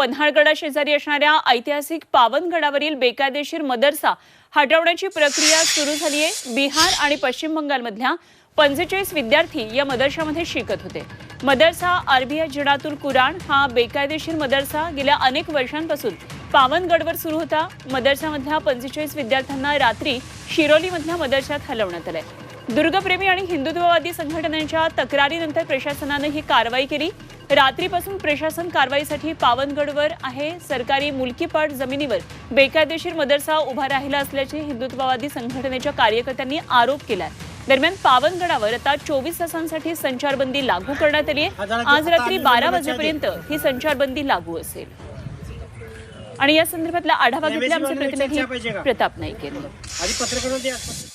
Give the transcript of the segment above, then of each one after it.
पन्हाळगडा शेजारी असणाऱ्या ऐतिहासिक पावनगडावरील बेकायदेशीर मदरसा हटवण्याची प्रक्रिया सुरू झाली आहे बिहार आणि पश्चिम बंगालमधल्या पंचेचाळीस विद्यार्थी या मदरशामध्ये शिकत होते. मदरसा अरबिया जिडातुल कुराण हा बेकायदेशीर मदरसा गेल्या अनेक वर्षांपासून पावनगडवर सुरू होता. मदरसामधल्या पंचेचाळीस विद्यार्थ्यांना रात्री शिरोलीमधल्या मदरशात हलवण्यात आलंय. दुर्गप्रेमी आणि हिंदुत्ववादी संघटनांच्या तक्रारीनंतर प्रशासनानं ही कारवाई केली. रात्रीपासून प्रशासन कारवाईसाठी पावनगडवर आहे. सरकारी मुलकीपाट जमिनीवर बेकायदेशीर मदरसा उभा राहिला असल्याचे हिंदुत्ववादी संघटनेच्या कार्यकर्त्यांनी आरोप केलाय. दरम्यान पावनगडावर आता चोवीस तासांसाठी संचारबंदी लागू करण्यात आली आहे. आज रात्री बारा वाजेपर्यंत ही संचारबंदी लागू असेल. आणि या संदर्भातला आढावा घेतला आमचे प्रतिनिधी प्रताप नाईक यांनी.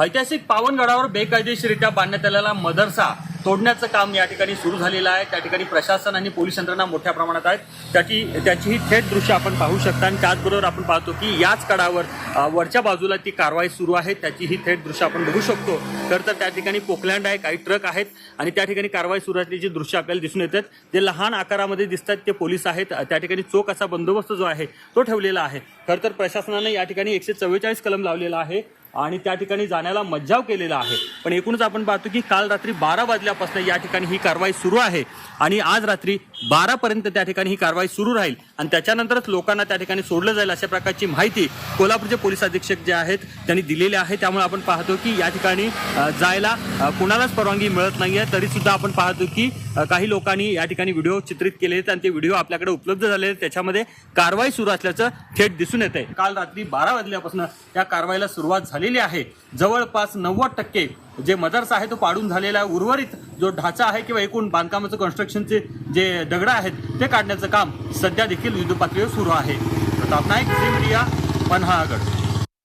ऐतिहासिक पावनगडावर बेकायदेशीरित्या बांधण्यात आलेला मदरसा तोडण्याचं काम या ठिकाणी सुरू झालेलं आहे. त्या ठिकाणी प्रशासन आणि पोलीस यंत्रणा मोठ्या प्रमाणात आहेत. त्याची त्याचीही थेट दृश्य आपण पाहू शकता आणि त्याचबरोबर आपण पाहतो की याच कडावर वरच्या बाजूला ती कारवाई सुरू आहे. त्याचीही थेट दृश्य आपण बघू शकतो. तर तर त्या ठिकाणी पोकलँड आहे काही ट्रक आहेत आणि त्या ठिकाणी कारवाई सुरू असल्याची दृश्य आपल्याला दिसून येतात ते लहान आकारामध्ये दिसतात ते पोलीस आहेत. त्या ठिकाणी चोख असा बंदोबस्त जो आहे तो ठेवलेला आहे. खरं तर प्रशासनाने या ठिकाणी एकशे चव्वेचाळीस कलम लावलेला आहे. आणि त्या ठिकाणी जाण्याला मज्जाव केलेला आहे. पण एकूणच आपण पाहतो की काल रात्री बारा वाजल्यापासून या ठिकाणी ही कारवाई सुरू आहे. आणि आज रात्री बारापर्यंत त्या ठिकाणी ही कारवाई सुरू राहील. आणि त्याच्यानंतरच लोकांना त्या ठिकाणी सोडलं जाईल अशा प्रकारची माहिती कोल्हापूरचे पोलीस अधीक्षक जे आहेत त्यांनी दिलेली आहे. त्यामुळे आपण पाहतो की या ठिकाणी जायला कुणालाच परवानगी मिळत नाही आहे तरीसुद्धा आपण पाहतो की काही लोकांनी या ठिकाणी व्हिडिओ चित्रित केले आहेत आणि ते व्हिडिओ आपल्याकडे उपलब्ध झाले आहेत त्याच्यामध्ये कारवाई सुरू असल्याचं थेट दिसून येत आहे काल रात्री बारा वाजल्यापासून या कारवाईला सुरुवात झाली झालेली आहे. जवळपास नव्वद टक्के जे मदरसा आहे तो पाडून झालेला आहे. उर्वरित जो ढाचा आहे किंवा एकूण बांधकामाचं कन्स्ट्रक्शनचे जे दगडं आहेत ते काढण्याचं काम सध्या देखील युद्धपातळीवर सुरू आहे. Pratap Naik Zee media Panhalgad.